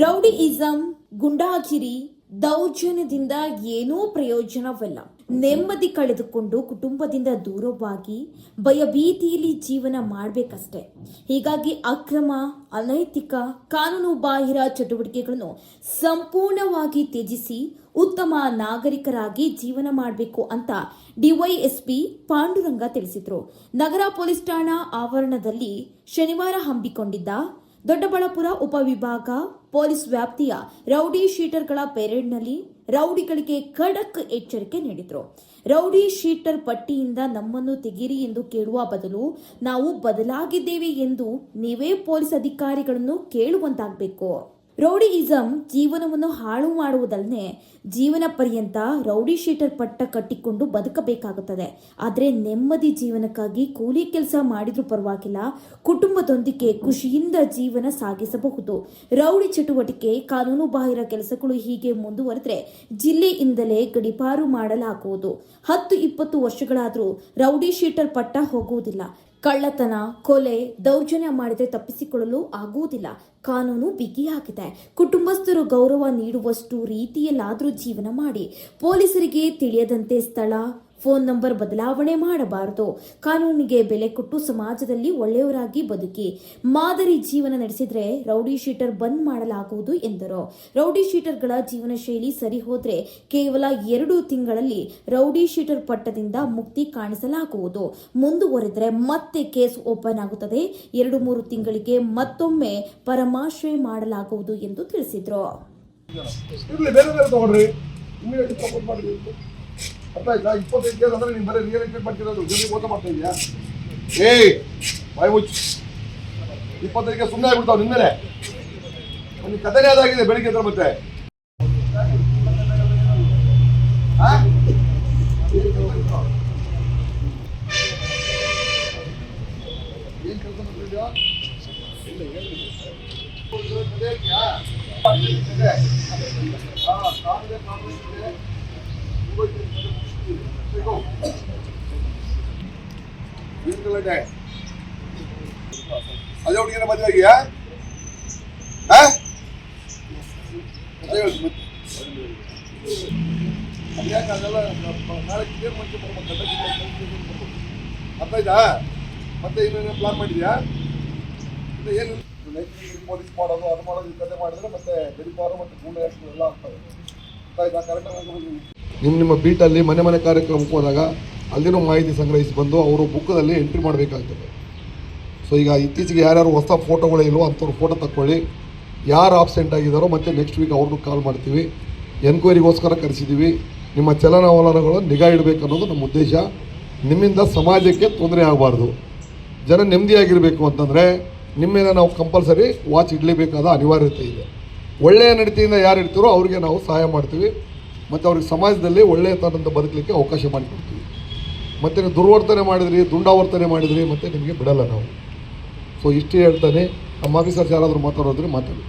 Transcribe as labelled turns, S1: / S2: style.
S1: ರೌಡಿಯಿಸಂ, ಗುಂಡಾಗಿರಿ, ದೌರ್ಜನ್ಯದಿಂದ ಏನೂ ಪ್ರಯೋಜನವಿಲ್ಲ. ನೆಮ್ಮದಿ ಕಳೆದುಕೊಂಡು ಕುಟುಂಬದಿಂದ ದೂರವಾಗಿ ಭಯಭೀತಿಯಲ್ಲಿ ಜೀವನ ಮಾಡಬೇಕಷ್ಟೆ. ಹೀಗಾಗಿ ಅಕ್ರಮ, ಅನೈತಿಕ, ಕಾನೂನು ಬಾಹಿರ ಚಟುವಟಿಕೆಗಳನ್ನು ಸಂಪೂರ್ಣವಾಗಿ ತ್ಯಜಿಸಿ ಉತ್ತಮ ನಾಗರಿಕರಾಗಿ ಜೀವನ ಮಾಡಬೇಕು ಅಂತ ಡಿವೈಎಸ್ಪಿ ಪಾಂಡುರಂಗ ತಿಳಿಸಿದರು. ನಗರ ಪೊಲೀಸ್ ಠಾಣಾ ಆವರಣದಲ್ಲಿ ಶನಿವಾರ ಹಮ್ಮಿಕೊಂಡಿದ್ದ ದೊಡ್ಡಬಳ್ಳಾಪುರ ಉಪವಿಭಾಗ ಪೊಲೀಸ್ ವ್ಯಾಪ್ತಿಯ ರೌಡಿ ಶೀಟರ್ಗಳ ಪೆರೇಡ್ನಲ್ಲಿ ರೌಡಿಗಳಿಗೆ ಖಡಕ್ ಎಚ್ಚರಿಕೆ ನೀಡಿದರು. ರೌಡಿ ಶೀಟರ್ ಪಟ್ಟಿಯಿಂದ ನಮ್ಮನ್ನು ತೆಗಿರಿ ಎಂದು ಕೇಳುವ ಬದಲು ನಾವು ಬದಲಾಗಿದ್ದೇವೆ ಎಂದು ನೀವೇ ಪೊಲೀಸ್ ಅಧಿಕಾರಿಗಳನ್ನು ಕೇಳುವಂತಾಗಬೇಕು. ರೌಡಿಯಿಸಂ ಜೀವನವನ್ನು ಹಾಳು ಮಾಡುವುದಲ್ಲದೆ ಜೀವನ ಪರ್ಯಂತ ರೌಡಿ ಶೀಟರ್ ಪಟ್ಟ ಕಟ್ಟಿಕೊಂಡು ಬದುಕಬೇಕಾಗುತ್ತದೆ. ಆದರೆ ನೆಮ್ಮದಿ ಜೀವನಕ್ಕಾಗಿ ಕೂಲಿ ಕೆಲಸ ಮಾಡಿದ್ರೂ ಪರವಾಗಿಲ್ಲ, ಕುಟುಂಬದೊಂದಿಗೆ ಖುಷಿಯಿಂದ ಜೀವನ ಸಾಗಿಸಬಹುದು. ರೌಡಿ ಚಟುವಟಿಕೆ, ಕಾನೂನು ಬಾಹಿರ ಕೆಲಸಗಳು ಹೀಗೆ ಮುಂದುವರೆದ್ರೆ ಜಿಲ್ಲೆಯಿಂದಲೇ ಗಡಿಪಾರು ಮಾಡಲಾಗುವುದು. ಹತ್ತು ಇಪ್ಪತ್ತು ವರ್ಷಗಳಾದರೂ ರೌಡಿ ಶೀಟರ್ ಪಟ್ಟ ಹೋಗುವುದಿಲ್ಲ. ಕಳ್ಳತನ, ಕೊಲೆ, ದೌರ್ಜನ್ಯ ಮಾಡಿದರೆ ತಪ್ಪಿಸಿಕೊಳ್ಳಲು ಆಗುವುದಿಲ್ಲ. ಕಾನೂನು ಬಿಗಿಯಾಗಿದೆ ಕುಟುಂಬಸ್ಥರು ಗೌರವ ನೀಡುವಷ್ಟು ರೀತಿಯಲ್ಲಾದರೂ ಜೀವನ ಮಾಡಿ. ಪೊಲೀಸರಿಗೆ ತಿಳಿಯದಂತೆ ಸ್ಥಳ ಫೋನ್ ನಂಬರ್ ಬದಲಾವಣೆ ಮಾಡಬಾರದು. ಕಾನೂನಿಗೆ ಬೆಲೆ ಕೊಟ್ಟು ಸಮಾಜದಲ್ಲಿ ಒಳ್ಳೆಯವರಾಗಿ ಬದುಕಿ, ಮಾದರಿ ಜೀವನ ನಡೆಸಿದ್ರೆ ರೌಡಿ ಶೀಟರ್ ಬಂದ್ ಮಾಡಲಾಗುವುದು ಎಂದರು. ರೌಡಿ ಶೀಟರ್ಗಳ ಜೀವನ ಶೈಲಿ ಸರಿ ಹೋದ್ರೆ ಕೇವಲ ಎರಡು ತಿಂಗಳಲ್ಲಿ ರೌಡಿ ಶೀಟರ್ ಪಟ್ಟದಿಂದ ಮುಕ್ತಿ ಕಾಣಿಸಲಾಗುವುದು. ಮುಂದುವರೆದರೆ ಮತ್ತೆ ಕೇಸ್ ಓಪನ್ ಆಗುತ್ತದೆ. ಎರಡು ಮೂರು ತಿಂಗಳಿಗೆ ಮತ್ತೊಮ್ಮೆ ಪರಮಾಶ್ರಯ ಮಾಡಲಾಗುವುದು ಎಂದು ತಿಳಿಸಿದರು.
S2: ಅರ್ಥ ಆಯ್ತಾ ಇಪ್ಪತ್ತೈದು ಕೇಸ್ ಅಂದ್ರೆ ನೀವು ಬರೀ ರಿಯಲ್ ಎಸ್ಟೇಟ್ ಮಾಡ್ತಿರೋದು ಜೊತೆಗೆ ಮೋಸ ಮಾಡ್ತಾ ಇದೆಯಾ ಏಯ್ ಬಾಯ್ ಮುಚ್ಚು ಇಪ್ಪತ್ತೈದು ಕೇಸ್ ಸುಮ್ಮನೆ ಆಗ್ಬಿಡ್ತಾವ ನಿನ್ನೆ ಒಂದು ಕಥೆನೇ ಅದಾಗಿದೆ ಬೆಳಿಗ್ಗೆ ಹತ್ರ ಮತ್ತೆ? ಏನ್ ಕೆಲಸ ಮಾಡ್ತಿದ್ಯಾ ಕಥೆ ಹೇಳ್ತೀಯಾ? ಇದೆ. ಅದೇ ಹುಡುಗಿನ ಮದುವೆ ಆಗಿಯಾ? ಮತ್ತೆ. ಅರ್ಥ ಆಯ್ತಾ? ಮತ್ತೆ ಇನ್ನೇನು ಪ್ಲಾನ್ ಮಾಡಿದ್ಯಾ? ಇದು ಏನು ಪೊಲೀಸ್ ಮಾಡೋದು, ಅದು ಮಾಡೋದು ಕತೆ ಮಾಡಿದ್ರೆ ಮತ್ತೆ ಗಡಿಪಾರು ಮತ್ತೆ ಗೂಂಡ ಎಲ್ಲ ಆಗ್ತದೆ ಅರ್ಥ ಆಯ್ತಾ? ಕರೆಕ್ಟಾಗಿ ನಿಮ್ಮ ನಿಮ್ಮ ಬೀಟಲ್ಲಿ ಮನೆ ಮನೆ ಕಾರ್ಯಕ್ರಮಕ್ಕೆ ಹೋದಾಗ ಅಲ್ಲಿನೂ ಮಾಹಿತಿ ಸಂಗ್ರಹಿಸಿ ಬಂದು ಅವರು ಬುಕ್ಕದಲ್ಲಿ ಎಂಟ್ರಿ ಮಾಡಬೇಕಾಗ್ತದೆ. ಸೊ ಈಗ ಇತ್ತೀಚೆಗೆ ಯಾರ್ಯಾರು ಹೊಸ ಫೋಟೋಗಳು ಇಲ್ವೋ ಅಂಥವ್ರು ಫೋಟೋ ತಕ್ಕೊಳ್ಳಿ. ಯಾರು ಆಬ್ಸೆಂಟ್ ಆಗಿದ್ದಾರೋ ಮತ್ತೆ ನೆಕ್ಸ್ಟ್ ವೀಕ್ ಅವ್ರನ್ನೂ ಕಾಲ್ ಮಾಡ್ತೀವಿ. ಎನ್ಕ್ವೈರಿಗೋಸ್ಕರ ಕರೆಸಿದ್ದೀವಿ ನಿಮ್ಮ ಚಲನವಲನಗಳು ನಿಗಾ ಇಡಬೇಕು ಅನ್ನೋದು ನಮ್ಮ ಉದ್ದೇಶ. ನಿಮ್ಮಿಂದ ಸಮಾಜಕ್ಕೆ ತೊಂದರೆ ಆಗಬಾರ್ದು. ಜನ ನೆಮ್ಮದಿಯಾಗಿರಬೇಕು ಅಂತಂದರೆ ನಿಮ್ಮಿಂದ ನಾವು ಕಂಪಲ್ಸರಿ ವಾಚ್ ಇಡಲೇಬೇಕಾದ ಅನಿವಾರ್ಯತೆ ಇದೆ. ಒಳ್ಳೆಯ ನಡತೆಯಿಂದ ಯಾರು ಇರ್ತಾರೋ ಅವರಿಗೆ ನಾವು ಸಹಾಯ ಮಾಡ್ತೀವಿ. ಮತ್ತು ಅವ್ರಿಗೆ ಸಮಾಜದಲ್ಲಿ ಒಳ್ಳೆಯ ತನದಿಂದ ಬದುಕಲಿಕ್ಕೆ ಅವಕಾಶ ಮಾಡಿಕೊಡ್ತೀವಿ. ಮತ್ತು ನೀವು ದುರ್ವರ್ತನೆ ಮಾಡಿದ್ರಿ, ದುಂಡಾವರ್ತನೆ ಮಾಡಿದ್ರಿ, ಮತ್ತು ನಿಮಗೆ ಬಿಡಲ್ಲ ನಾವು. ಸೊ ಇಷ್ಟು ಹೇಳ್ತಾನೆ. ನಮ್ಮ ಆಫೀಸರ್ಸ್ ಯಾರಾದರೂ ಮಾತಾಡೋದ್ರೆ ಮಾತಾಡಿ.